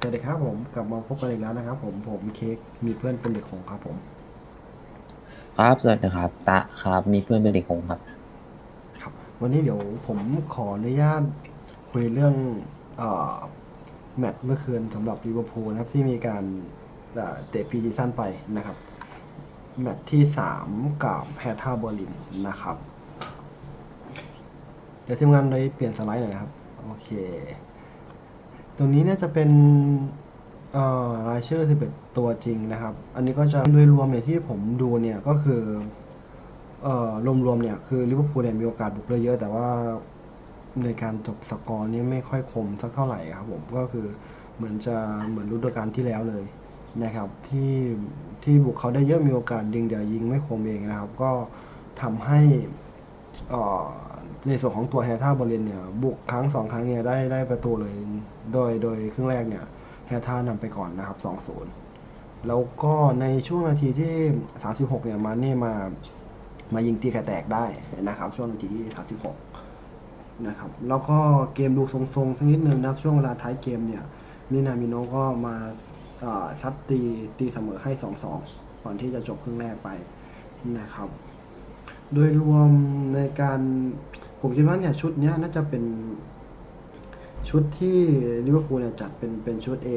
สวัสดีครับผมกลับมาพบกันอีกแล้วนะครับ ผมผมเค้กมีเพื่อนเป็นเด็กของครับผม ครับสวัสดีครับ ตะครับ มีเพื่อนเป็นเด็กหงส์ครับ ครับ วันนี้เดี๋ยวผมขออนุญาตคุยเรื่องเอ่อแมตช์เมื่อคืนสำหรับลิเวอร์พูลนะครับที่มีการเอ่อเตะพรีซีซั่นไปนะครับ แมตช์ที่สามกับแพทาเบอร์ลินนะครับ เดี๋ยวทีมงานเลยเปลี่ยนสไลด์หน่อยนะครับ โอเค ตรงนี้เนี่ยจะเป็นเอ่อรายชื่อ11ตัวจริงนะครับ อันนี้ก็จะโดยรวมเนี่ยที่ผมดูเนี่ยก็คือรวมๆเนี่ยคือลิเวอร์พูลเนี่ยมีโอกาสบุกได้เยอะ แต่ว่าในการจบสกอร์นี่ไม่ค่อยคมสักเท่าไหร่ครับผมก็คือเหมือนจะเหมือนฤดูกาลที่แล้วเลยนะครับที่ที่บุกเขาได้เยอะมีโอกาสยิงเดี๋ยวยิงไม่คมเองนะครับ ก็ทำให้อ่อ ในส่วนของตัวแฮท่าบอลเลนเนี่ยบุกครั้งสองครั้งเนี่ยได้ได้ประตูเลย โดยโดยครึ่งแรกเนี่ยแฮท่านำไปก่อนนะครับ2-0แล้วก็ในช่วงนาทีที่ 36 เนี่ยมาเน่มามายิงตีไข่แตกได้นะครับ ช่วงนาทีที่ 36 นะครับแล้วก็เกมดูทรงๆสักนิดนึงนะครับช่วงเวลาท้ายเกมเนี่ยมินามิโนก็มาเอ่อซัดตีตีเสมอให้ 2-2 ก่อนที่จะจบครึ่งแรกไปนะครับ โดยรวมในการ ผมคิดว่าเนี่ยชุดเนี้ยน่าจะเป็นชุดที่ลิเวอร์พูลเนี่ยจัดเป็นเป็นชุด A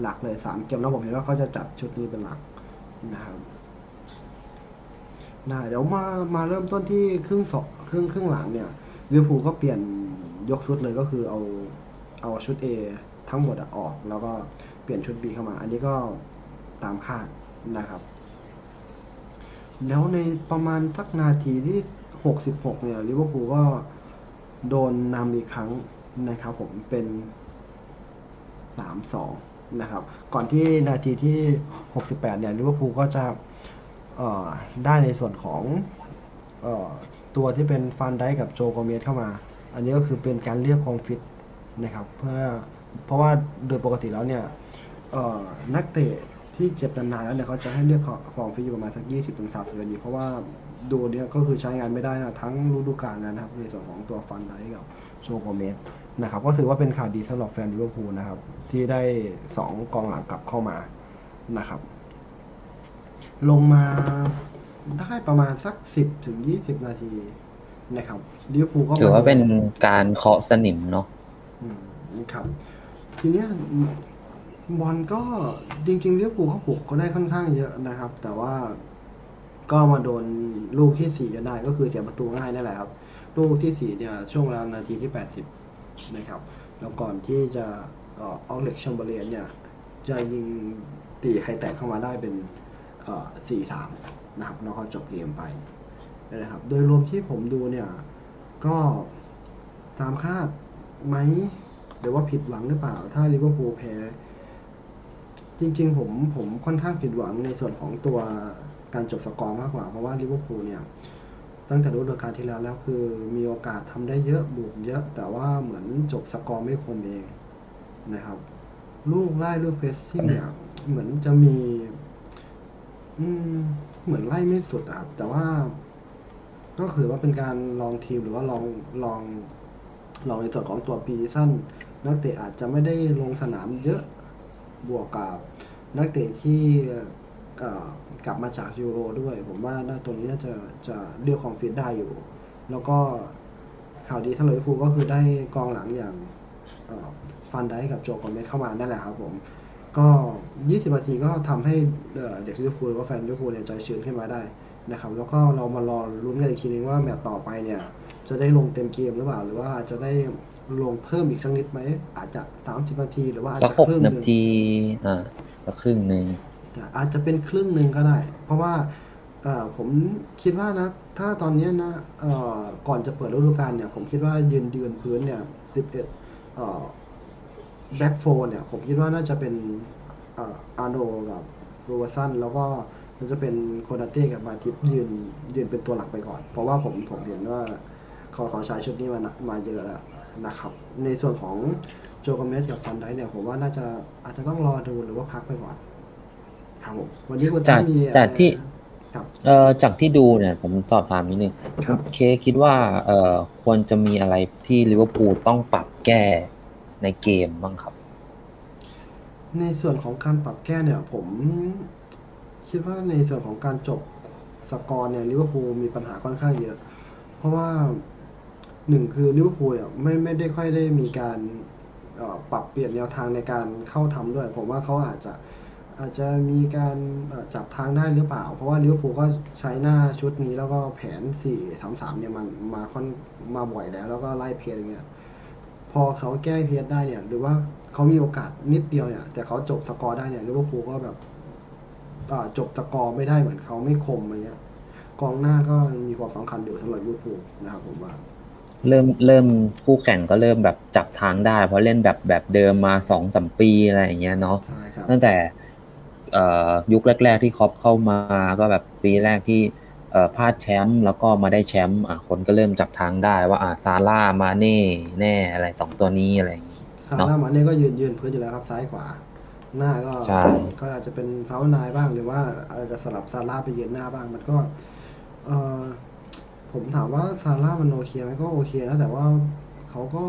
หลักเลยสามเกมแล้วผมเห็นว่าเขาจะจัดชุดนี้เป็นหลักนะครับได้เดี๋ยวมามาเริ่มต้นที่ครึ่งสองครึ่งครึ่งหลังเนี่ยลิเวอร์พูลก็เปลี่ยนยกชุดเลยก็คือเอาเอาชุด A ทั้งหมดอออกแล้วก็เปลี่ยนชุด B เข้ามา อันนี้ก็ตามคาดนะครับ แล้วในประมาณสักนาทีที่ 66 เนี่ยลิเวอร์พูลก็โดนนำอีกครั้งนะครับผมเป็น 3-2 นะครับ ก่อนที่นาทีที่ 68 เนี่ยลิเวอร์พูลก็จะได้ในส่วนของออตัวที่เป็นฟันได้กับโจโกเมสเข้ามา อันนี้ก็คือเป็นการเรียกความฟิตนะครับ เพื่อเพราะว่าโดยปกติแล้วเนี่ยนักเตะ ที่เจ็บนานๆแล้วเนี่ยเขาจะให้เรียกของฟรีอยู่ประมาณสัก20ถึง30นาทีเพราะว่าดูเนี่ยก็คือใช้งานไม่ได้นะทั้งฤดูกาลนะครับในส่วนของตัวฟันไดกับโชโกเมสนะครับก็ถือว่าเป็นข่าวดีสำหรับแฟนลิเวอร์พูลนะครับ ที่ได้ 2 กองหลังกลับเข้ามานะครับ ลงมาได้ประมาณสัก 10ถึง20 นาทีนะครับลิเวอร์พูลก็มถือว่าเป็นการเคาะสนิมเนาะอืมครับ ทีเนี้ย บอลก็จริงๆเลี้ยวปูลเขาบุกก็ได้ค่อนข้างเยอะนะครับ แต่ว่าก็มาโดนลูกที่สี่จนได้ก็คือเสียประตูง่ายนั่นแหละครับ ลูกที่สี่เนี่ยช่วงเวลานาทีที่แปดสิบนะครับ แล้วก่อนที่จะออกเล็กชัมเบอร์เนเนี่ยจะยิงตีไข่แตกเข้ามาได้เป็นสี่สามนะครับแล้วก็จบเกมไปนะครับ โดยรวมที่ผมดูเนี่ยก็ตามคาดไหมหรือว่าผิดหวังหรือเปล่า ถ้าลิเวอร์พูลแพ้ จริงๆผมผมค่อนข้างผิดหวังในส่วนของตัวการจบสกอร์มากกว่า เพราะว่าลิเวอร์พูลเนี่ย ตั้งแต่ฤดูกาลที่แล้วแล้วคือมีโอกาสทำได้เยอะบุกเยอะ แต่ว่าเหมือนจบสกอร์ไม่คมเองนะครับ ลูกไล่ลูกเพสซิ่งเนี่ยเหมือนจะมี อืมเหมือนไล่ไม่สุดอะครับแต่ว่า ก็คือว่าเป็นการลองทีมหรือว่าลองลองลองในส่วนของตัวปีสั้นนักเตะอาจจะไม่ได้ลงสนามเยอะ บวกกับนักเตะที่กลับมาจากยูโรด้วย ผมว่าน่าตรงนี้น่าจะจะเรียกความฟิตได้อยู่ แล้วก็ข่าวดีสำหรับลิเวอร์พูลก็คือได้กองหลังอย่างฟันได้กับโจกอมเมสเข้ามานั่นแหละครับผม ก็ 20 นาทีก็ทำให้เด็กลิเวอร์พูลหรือว่าแฟนลิเวอร์พูลเนี่ยใจชื้นขึ้นมาได้นะครับ แล้วก็เรามารอลุ้นกันอีกทีนึงว่าแมตช์ต่อไปเนี่ย จะได้ลงเต็มเกมหรือเปล่า หรือว่าจะได้ ลงเพิ่มอีกสักนิดไหม อาจจะ30นาทีหรือว่าอาจสักจะหกครึ่งหนานึ่ง ทีอ่าสักครึ่งหนึ่ง อาจจะเป็นครึ่งหนึ่งก็ได้ เพราะว่าเอ่อผมคิดว่านะ ถ้าตอนเนี้ยนะเอ่อก่อนจะเปิดฤดูกาลเนี่ย ผมคิดว่ายืนยืนพื้นเนี่ย11เอ่อแบ็กโฟเนี่ย ผมคิดว่าน่าจะเป็นเอ่ออาร์โนกับโรเบอร์สันแล้วก็มันจะเป็นโคนาเต้กับมาทิปยืนยืนเป็นตัวหลักไปก่อน เพราะว่าผมผมเห็นว่าเขาเขาใช้ชุดนี้มานะมาเยอะแล้ว นะครับ ในส่วนของโจกอมเมสกับฟันไดเนี่ยผมว่าน่าจะอาจจะต้องรอดูหรือว่าพักไปก่อนครับผมวันนี้คุณจากตั้มมีจากที่ครับเอ่อจากที่ดูเนี่ยผมสอบถามนิดนึงครับเคคิดว่าเอ่อควรจะมีอะไรที่ลิเวอร์พูลต้องปรับแก้ในเกมบ้างครับ ในส่วนของการปรับแก้เนี่ย ผมคิดว่าในส่วนของการจบสกอร์เนี่ยลิเวอร์พูลมีปัญหาค่อนข้างเยอะ เพราะว่า หนึ่งคือลิเวอร์พูลเนี่ยไม่ไม่ได้ค่อยได้มีการปรับเปลี่ยนแนวทางในการเข้าทำด้วย ผมว่าเขาอาจจะอาจจะมีการจับทางได้หรือเปล่า เพราะว่าลิเวอร์พูลก็ใช้หน้าชุดนี้แล้วก็แผน4 3 3เนี่ยมันมาค่อนมาบ่อยแล้ว แล้วก็ไล่เพจอย่างเงี้ยพอเขาแก้เพจได้เนี่ย หรือว่าเขามีโอกาสนิดเดียวเนี่ย แต่เขาจบสกอร์ได้เนี่ยลิเวอร์พูลก็แบบจบสกอร์ไม่ได้เหมือนเขาไม่คมอะไรเงี้ยกองหน้าก็มีความสำคัญอยู่สำหรับลิเวอร์พูลนะครับผมว่า เริ่มเริ่มคู่แข่งก็เริ่มแบบจับทางได้ เพราะเล่นแบบแบบเดิมมาสองสามปีอะไรอย่างเงี้ยเนาะใช่ครับตั้งแต่เอ่อยุคแรก ๆ ที่ครอปเข้ามาก็แบบปีแรกที่เอ่อพลาดแชมป์แล้วก็มาได้แชมป์อะคนก็เริ่มจับทางได้ว่าอะซาร่ามาเน่แน่อะไรสองตัวนี้อะไรอย่างงี้ซาเนอะร่ามาเน่ก็ยืนยืนพื้นอยู่แล้วครับซ้ายขวา หน้าก็ใช่ก็อาจจะเป็นเฟ้านายบ้างหรือว่าอาจจะสลับซาร่าไปยืนหน้าบ้างมันก็เออ ผมถามว่าซาร่ามันโอเคไหมก็โอเคนะแต่ว่าเขาก็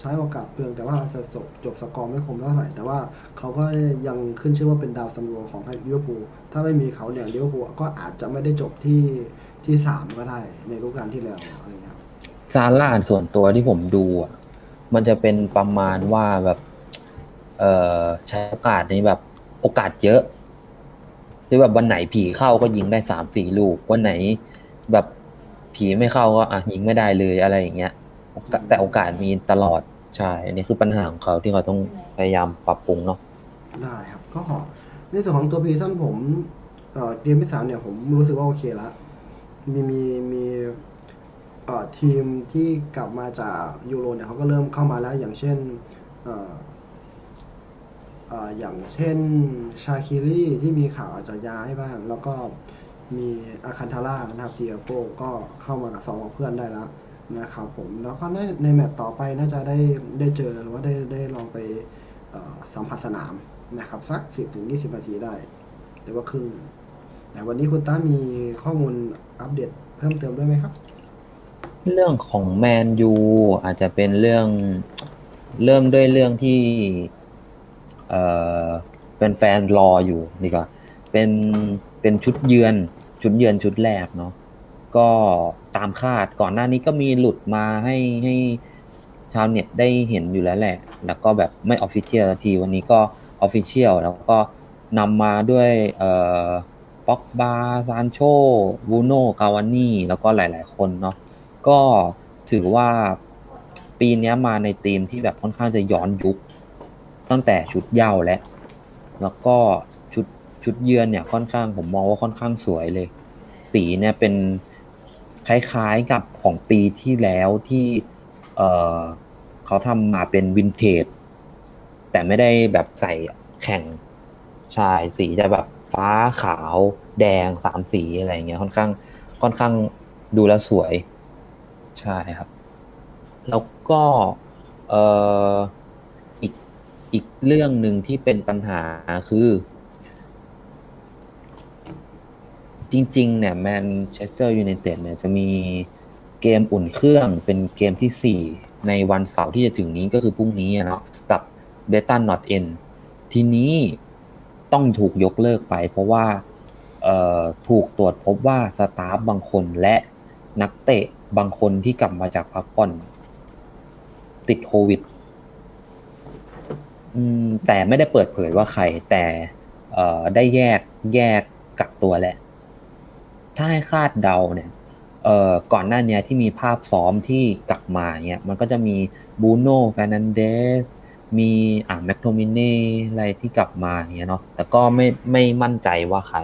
ใช้โอกาสเปลืองแต่ว่าจะจบจบสกอร์ไม่คมเท่าไหร่แต่ว่าเขาก็ยังขึ้นชื่อว่าเป็นดาวซันโวของลิเวอร์พูลถ้าไม่มีเขาเนี่ยลิเวอร์พูลก็อาจจะไม่ได้จบที่ที่สามก็ได้ในฤดูกาลที่แล้วอะไรเงี้ยซาร่าส่วนตัวที่ผมดูอะมันจะเป็นประมาณว่าแบบเอ่อใช้โอกาสนี้แบบโอกาสเยอะที่แบบวันไหนผีเข้าก็ยิงได้สามสี่ลูกวันไหนแบบ ผีไม่เข้าก็อะยิงไม่ได้เลยอะไรอย่างเงี้ย แต่โอกาสมีตลอดใช่อันนี้คือปัญหาของเขาที่เขาต้องพยายามปรับปรุงเนาะได้ครับก็ในส่วนของตัวพีท่านผมเอ่อเกมที่สามเนี่ยผมรู้สึกว่าโอเคละมีมีมีเอ่อทีมที่กลับมาจากยูโรเนี่ยเขาก็เริ่มเข้ามาแล้ว อย่างเช่นเอ่อเอ่ออย่างเช่นชาคิรีที่มีข่าวอาจจะย้ายบ้าง แล้วก็ มีอาคันทาร่านะครับทีอาโก้ก็เข้ามากับสองกับเพื่อนได้แล้วนะครับผมแล้วก็ในในแมตต์ต่อไปน่าจะได้ได้เจอหรือว่าได้ได้ลองไปสัมผัสสนามนะครับสักสิบถึงยี่สิบนาทีได้ หรือว่าครึ่งแต่วันนี้คุณต้ามีข้อมูลอัปเดตเพิ่มเติมด้วยไหมครับ เรื่องของแมนยูอาจจะเป็นเรื่องเริ่มด้วยเรื่องที่เอ่อเป็นแฟนๆรออยู่ดีกว่าเป็นเป็นชุดเยือน ชุดเยือนชุดแรกเนาะก็ตามคาดก่อนหน้านี้ก็มีหลุดมาให้ให้ชาวเน็ตได้เห็นอยู่แล้วแหละ แล้วก็แบบไม่ออฟฟิเชียลทีวันนี้ก็ออฟฟิเชียลแล้วก็นำมาด้วยเอ่อป็อกบาซานโชบูโนกาวานี่แล้วก็หลาย ๆ คนเนาะก็ถือว่าปีนี้มาในธีมที่แบบค่อนข้างจะย้อนยุค ตั้งแต่ชุดเย้าและ แล้วก็ ชุดเยือนเนี่ยค่อนข้างผมมองว่าค่อนข้างสวยเลย สีเนี่ยเป็นคล้ายๆกับของปีที่แล้วที่เออเขาทำมาเป็นวินเทจแต่ไม่ได้แบบใส่แข่งใช่สีจะแบบฟ้าขาวแดงสามสีอะไรอย่างเงี้ยค่อนข้างค่อนข้างดูแลสวยใช่ครับ แล้วก็เอออีกอีกเรื่องหนึ่งที่เป็นปัญหาคือ จริงๆเนี่ยแมนเชสเตอร์ยูไนเต็ดเนี่ยจะมีเกมอุ่นเครื่องเป็นเกมที่ 4 ในวันเสาร์ที่จะถึงนี้ก็คือพรุ่งนี้เนาะกับเบตันนอตเอ็นทีนี้ต้องถูกยกเลิกไป เพราะว่าถูกตรวจพบว่าสตาฟบางคนและนักเตะบางคนที่กลับมาจากพักผ่อนติดโควิดแต่ไม่ได้เปิดเผยว่าใครแต่ได้แยกแยกกักตัวแหละ ถ้าให้คาดเดาเนี่ยเอ่อก่อนหน้านี้ที่มีภาพซ้อมที่กลับมาเนี่ยมันก็จะมีบูโน่แฟนันเดสมีอ่าแมคโทมินเน่อะไรที่กลับมาเงี้ยเนาะแต่ก็ไม่ไม่มั่นใจว่าใคร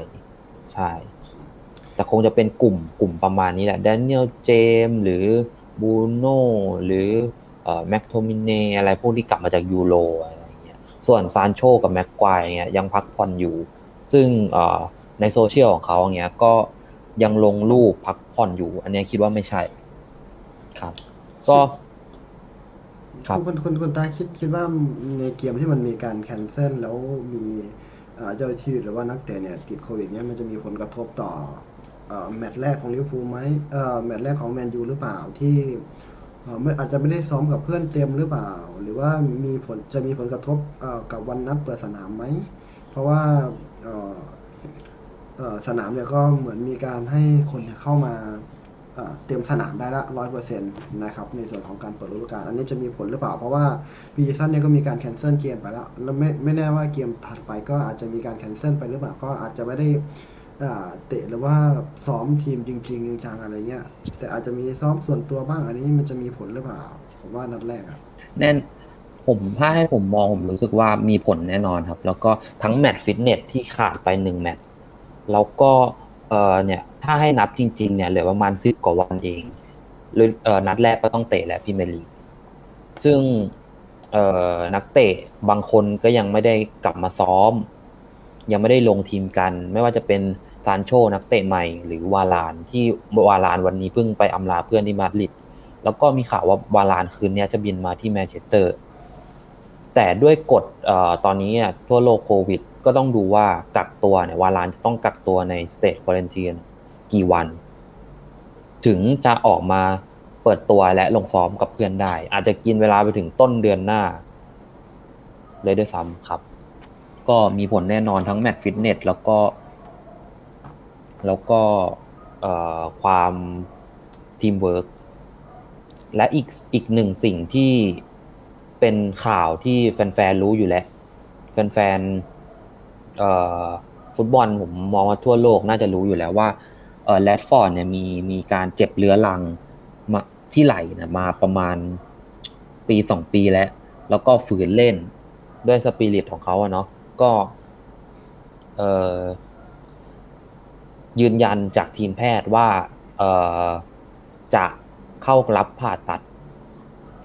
ใช่ แต่คงจะเป็นกลุ่มกลุ่มประมาณนี้แหละแดเนียลเจมหรือบูโน่หรือเอ่อแมคโทมินเน่อะไรพวกที่กลับมาจากยูโรอะไรเงี้ยส่วนซานโชกับแม็กควายเงี้ยยังพักผ่อนอยู่ ซึ่งเอ่อในโซเชียลของเขาเงี้ยก็ ยังลงรูปพักผ่อนอยู่ อันนี้คิดว่าไม่ใช่ ครับ ก็ครับคุณคุณคุณตาคิดคิดว่าในเกมที่มันมีการแคนเซิลแล้วมีเจ้าหน้าที่หรือว่านักเตะเนี่ยติดโควิดเนี่ยมันจะมีผลกระทบต่อแมตช์แรกของลิเวอร์พูลไหมแมตช์แรกของแมนยูหรือเปล่าที่อาจจะไม่ได้ซ้อมกับเพื่อนเต็มหรือเปล่า หรือว่ามีผลจะมีผลกระทบกับวันนัดเปิดสนามไหม เพราะว่า สนามเนี่ยก็เหมือนมีการให้คนเข้ามาเตรียมสนามได้ละร้อยเปอร์เซ็นต์นะครับในส่วนของการเปิดฤดูกาลอันนี้จะมีผลหรือเปล่า เพราะว่าปีซันเนี่ยก็มีการแคนเซิลเกมไปแล้วแล้วไม่ไม่แน่ว่าเกมถัดไปก็อาจจะมีการแคนเซิลไปหรือเปล่าก็อาจจะไม่ได้เตะหรือว่าซ้อมทีมจริงๆจังๆอะไรเงี้ยแต่อาจจะมีซ้อมส่วนตัวบ้าง อันนี้มันจะมีผลหรือเปล่า ผมว่านัดแรกอะแน่นผมถ้าให้ผมมองผมรู้สึกว่ามีผลแน่นอนครับ แล้วก็ทั้งแมตช์ฟิตเนสที่ขาดไปหนึ่งแมตช์ แล้วก็เออเนี่ยถ้าให้นับจริง ๆ เนี่ยเหลือประมาณสิบกว่าวันเองหรือเออนัดแรกก็ต้องเตะแล้วพรีเมลีซึ่งเออนักเตะบางคนก็ยังไม่ได้กลับมาซ้อม ยังไม่ได้ลงทีมกัน ไม่ว่าจะเป็นซานโชนักเตะใหม่ หรือวาลานที่วาลานวันนี้เพิ่งไปอำลาเพื่อนที่มาดริดแล้วก็มีข่าวว่าวาลานคืนนี้จะบินมาที่แมนเชสเตอร์ แต่ด้วยกฎตอนนี้อะทั่วโลกโควิด ก็ต้องดูว่ากักตัวเนี่ยวาลานจะต้องกักตัวในสเตทควอ r นตีนกี่วัน ถึงจะออกมาเปิดตัวและลงซ้อมกับเพื่อนได้ อาจจะกินเวลาไปถึงต้นเดือนหน้า เลยด้วยซ้ำครับ ก็มีผลแน่นอนทั้งแมตช์ฟิตเนสแล้วก็ แล้วก็ความทีมเวิร์กและอีกอีกหนึ่งสิ่งที่เป็นข่าวที่แฟนๆรู้อยู่แล้ว แฟนๆ ฟุตบอลผมมองว่าทั่วโลกน่าจะรู้อยู่แล้วว่าเออแรดฟอร์ดเนี่ยมีมีการเจ็บเรื้อรังมาที่ไหล่นะมาประมาณปีสองปีแล้ว แล้วก็ฝืนเล่นด้วยสปิริตของเขาอะเนาะก็เออยืนยันจากทีมแพทย์ว่าเออจะเข้ารับผ่าตัด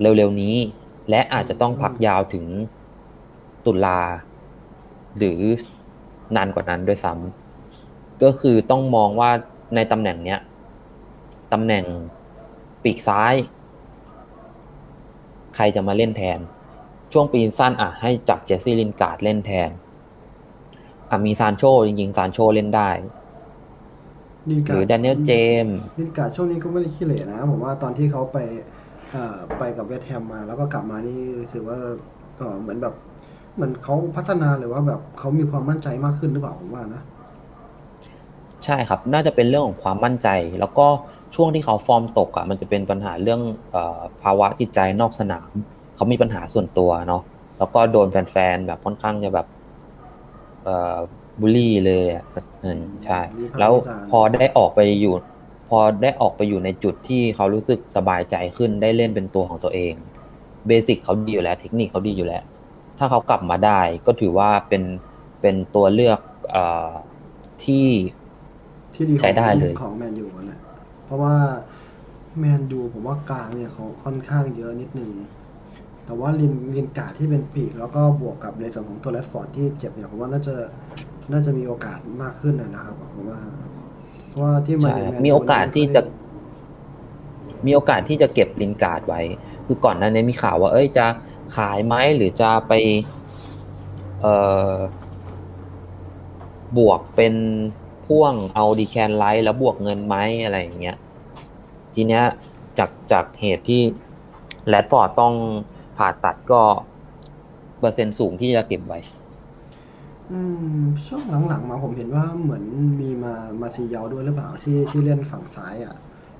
เร็วๆนี้ และอาจจะต้องพักยาวถึงตุลาหรือ นานกว่านั้นด้วยซ้ำก็คือต้องมองว่าในตำแหน่งเนี้ยตำแหน่งปีกซ้าย ใครจะมาเล่นแทน ช่วงปีสั้นอะให้จับเจสซี่ลินการ์ดเล่นแทนอะมีซานโชจริงๆซานโชเล่นได้ลินหการ์รือดแดเนียลเจมส์ลินการ์ดช่วงนี้ก็ไม่ได้ขี้เหร่นะ ผมว่าตอนที่เขาไปเอ่อไปกับเวสต์แฮมมา แล้วก็กลับมานี่รู้สึกว่าเออเหมือนแบบ เหมือนเขาพัฒนาหรือว่าแบบเขามีความมั่นใจมากขึ้นหรือเปล่าผมว่านะ ใช่ครับ น่าจะเป็นเรื่องของความมั่นใจ แล้วก็ช่วงที่เขาฟอร์มตกอะมันจะเป็นปัญหาเรื่องเออภาวะจิตใจนอกสนาม เขามีปัญหาส่วนตัวเนาะแล้วก็โดนแฟนๆแบบค่อนข้างจะแบบเอ่อบูลลี่เลยอะเออใช่มีภาพแล้ววิจารณ์พอได้ออกไปอยู่ พอได้ออกไปอยู่ในจุดที่เขารู้สึกสบายใจขึ้นได้เล่นเป็นตัวของตัวเอง เบสิกเขาดีอยู่แล้ว เทคนิคเขาดีอยู่แล้ว ถ้าเขากลับมาได้ ก็ถือว่าเป็นเป็นตัวเลือกเอ่อที่ที่ดีของใช้ได้เลยของแมนยูแหละเพราะว่าแมนยูผมว่ากลางเนี่ยเขาค่อนข้างเยอะนิดนึงแต่ว่าลินลินการ์ดที่เป็นปีก แล้วก็บวกกับในส่วนของตัวแรดฟอร์ดที่เจ็บเนี่ยผมว่าน่าจะน่าจะมีโอกาสมากขึ้นนะนะครับผมว่าเพราะว่าที่มาใช่ในแนมีโอกาสที่จะ มีโอกาสที่จะเก็บลินการ์ดไว้ คือก่อนหน้านี้มีข่าวว่า เอ้ยจะ ขายไหมหรือจะไปเอ่อบวกเป็นพ่วงเอาดีแคนไลท์แล้วบวกเงินไหมอะไรอย่างเงี้ยทีเนี้ยจากจากเหตุที่แรดฟอร์ดต้องผ่าตัดก็เปอร์เซ็นต์สูงที่จะเก็บไว้ อืม ช่วงหลังๆมาผมเห็นว่าเหมือนมีมามาซีเยาด้วยหรือเปล่าที่ที่เล่นฝั่งซ้ายอะ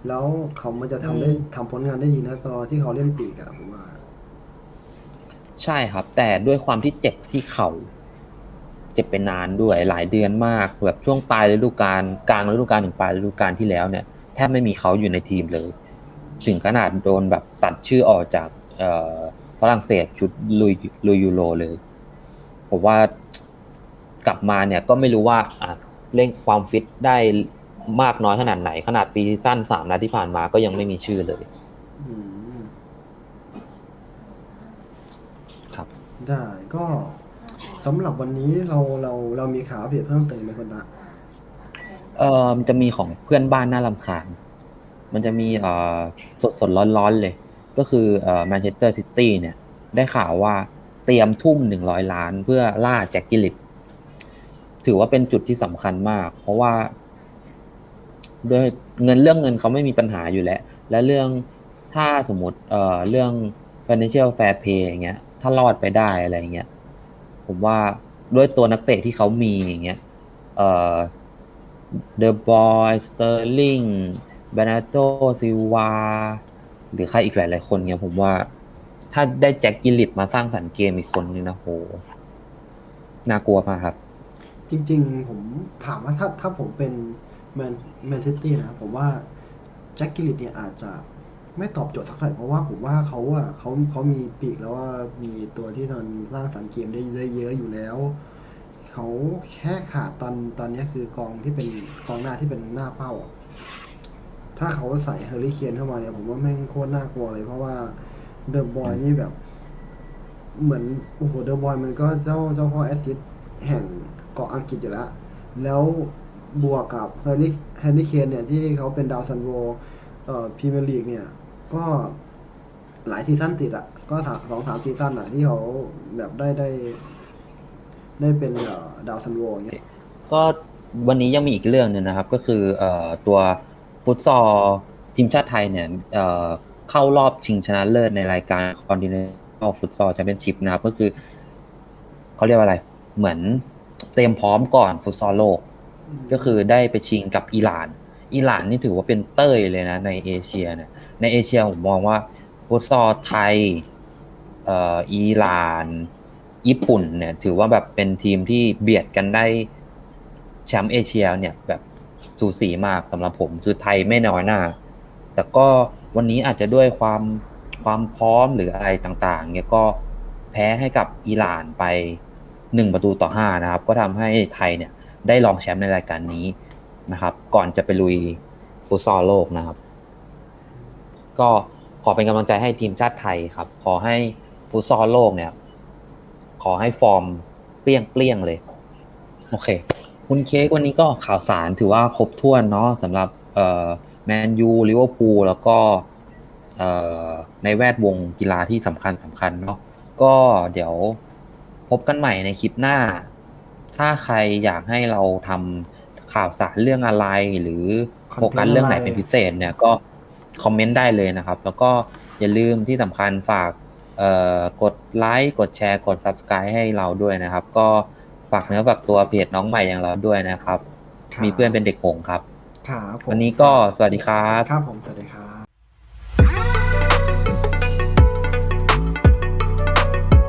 แล้วเขามันจะทำได้อืมทำผลงานได้ดีนะตอนที่เขาเล่นปีกอะผมว่า ใช่ครับ แต่ด้วยความที่เจ็บที่เข่า เจ็บไปนานด้วยหลายเดือนมากแบบช่วงปลายฤดูกาลกลางฤดูกาลถึงปลายฤดูกาลที่แล้วเนี่ยแทบไม่มีเขาอยู่ในทีมเลย ถึงขนาดโดนแบบตัดชื่อออกจากฝรั่งเศสชุดลุยลุยยูโรเลยผมว่ากลับมาเนี่ยก็ไม่รู้ว่าเร่งความฟิตได้มากน้อยขนาดไหน ขนาดปีสั้นสามนัดที่ผ่านมาก็ยังไม่มีชื่อเลย อืม ครับ ได้ก็สำหรับวันนี้เราเราเรามีข่าวอัปเดตเพิ่มเติมไหมคนละเอ่อมันจะมีของเพื่อนบ้านน่ารำคาญ มันจะมีเอ่อสดสดร้อนร้อนเลย ก็คือเอ่อแมนเชสเตอร์ซิตี้เนี่ย ได้ข่าวว่าเตรียมทุ่มหนึ่งร้อยล้านเพื่อล่าแจ็คกิลิตถือว่าเป็นจุดที่สำคัญมาก เพราะว่าด้วยเงินเรื่องเงินเขาไม่มีปัญหาอยู่แล้ว และเรื่องถ้าสมมติเอ่อเรื่อง financial fair play อย่างเงี้ย ถ้ารอดไปได้อะไรเงี้ยผมว่าด้วยตัวนักเตะที่เขามีอย่างเงี้ยเอ่อ The Boy Sterling Bernardo Silva หรือใครอีกหลายๆคนเนี่ยผมว่า ถ้าได้แจ็คกิลลิตมาสร้างสรรค์เกมอีกคนนึงนะโหน่ากลัวมากครับ จริง ๆ ผมถามว่าถ้าถ้าผมเป็นแมนแมนเชสเตอร์นะผมว่าแจ็คกิลลิตเนี่ยอาจจะ ไม่ตอบโจทย์สักเท่าไหร่เพราะว่าผมว่าเขาอะเขาเขามีปีกแล้วว่ามีตัวที่นอนสร้างสรรค์เกมได้ได้เยอะอยู่แล้ว เขาแค่ขาดตอนตอนนี้คือกองที่เป็นกองหน้าที่เป็นหน้าเป้าอะถ้าเขาใส่เฮอร์รี่เคนเข้ามาเนี่ยผมว่าแม่งโคตรน่ากลัวเลย เพราะว่าเดอะบอยนี่แบบ เหมือนโอ้โหเดอะบอยมันก็เจ้าเจ้าพ่อแอสซิสแห่งเกาะอังกฤษอยู่แล้ว แล้วบวกกับเฮอร์รี่เฮอร์รี่เคนเนี่ยที่เขาเป็นดาวซันโวเอ่อพรีเมียร์ลีกเนี่ย ก็หลายซีซั่นติดอะ ก็สามสองสามซีซั่นอะ ที่เขาแบบได้ได้ ได้เป็นเอ่อดาวซันโวอย่างเงี้ยก็วันนี้ยังมีอีกเรื่องหนึงนะครับ ก็คือเอ่อตัวฟุตซอลทีมชาติไทยเนี่ยเอ่อเข้ารอบชิงชนะเลิศในรายการ Continental Futsal Championship นะครับ ก็คือเขาเรียกว่าอะไร เหมือนเตรียมพร้อมก่อนฟุตซอลโลก ก็คือได้ไปชิงกับอิหร่าน อิหร่านนี่ถือว่าเป็นเต้ยเลยนะในเอเชียเนี่ย ในเอเชียผมมองว่าฟุตซอลไทยเอ่ออิหร่าน ญี่ปุ่นเนี่ย ถือว่าแบบเป็นทีมที่เบียดกันได้แชมป์เอเชียเนี่ยแบบสูสีมากสำหรับผมคือไทยไม่น้อยหน้า แต่ก็วันนี้อาจจะด้วยความความพร้อมหรืออะไรต่างๆเนี่ยก็แพ้ให้กับอิหร่านไปหนึ่งประตูต่อห้านะครับ ก็ทำให้ไทยเนี่ยได้รองแชมป์ในรายการนี้นะครับ ก่อนจะไปลุยฟุตซอลโลกนะครับ ก็ขอเป็นกำลังใจให้ทีมชาติไทยครับ ขอให้ฟุตซอลโลกเนี่ย ขอให้ฟอร์มเปรี้ยงเปรี้ยงๆเลย โอเค คุณเค้กวันนี้ก็ข่าวสารถือว่าครบถ้วนเนาะสำหรับเอ่อแมนยูลิเวอร์พูลแล้วก็เอ่อในแวดวงกีฬาที่สำคัญสำคัญเนาะก็เดี๋ยวพบกันใหม่ในคลิปหน้า ถ้าใครอยากให้เราทำข่าวสารเรื่องอะไรหรือโฟกัสเรื่องไหนเป็นพิเศษเนี่ยก็ คอมเมนต์ได้เลยนะครับ แล้วก็อย่าลืมที่สำคัญฝากเอ่อกดไลค์กดแชร์กด Subscribe ให้เราด้วยนะครับ ก็ฝากเนื้อฝากตัวเพจน้องใหม่อย่างเราด้วยนะครับครับมีเพื่อนเป็นเด็กหงส์ครับ ครับผมวันนี้ก็สวัสดีครับ ครับผมสวัสดีครับ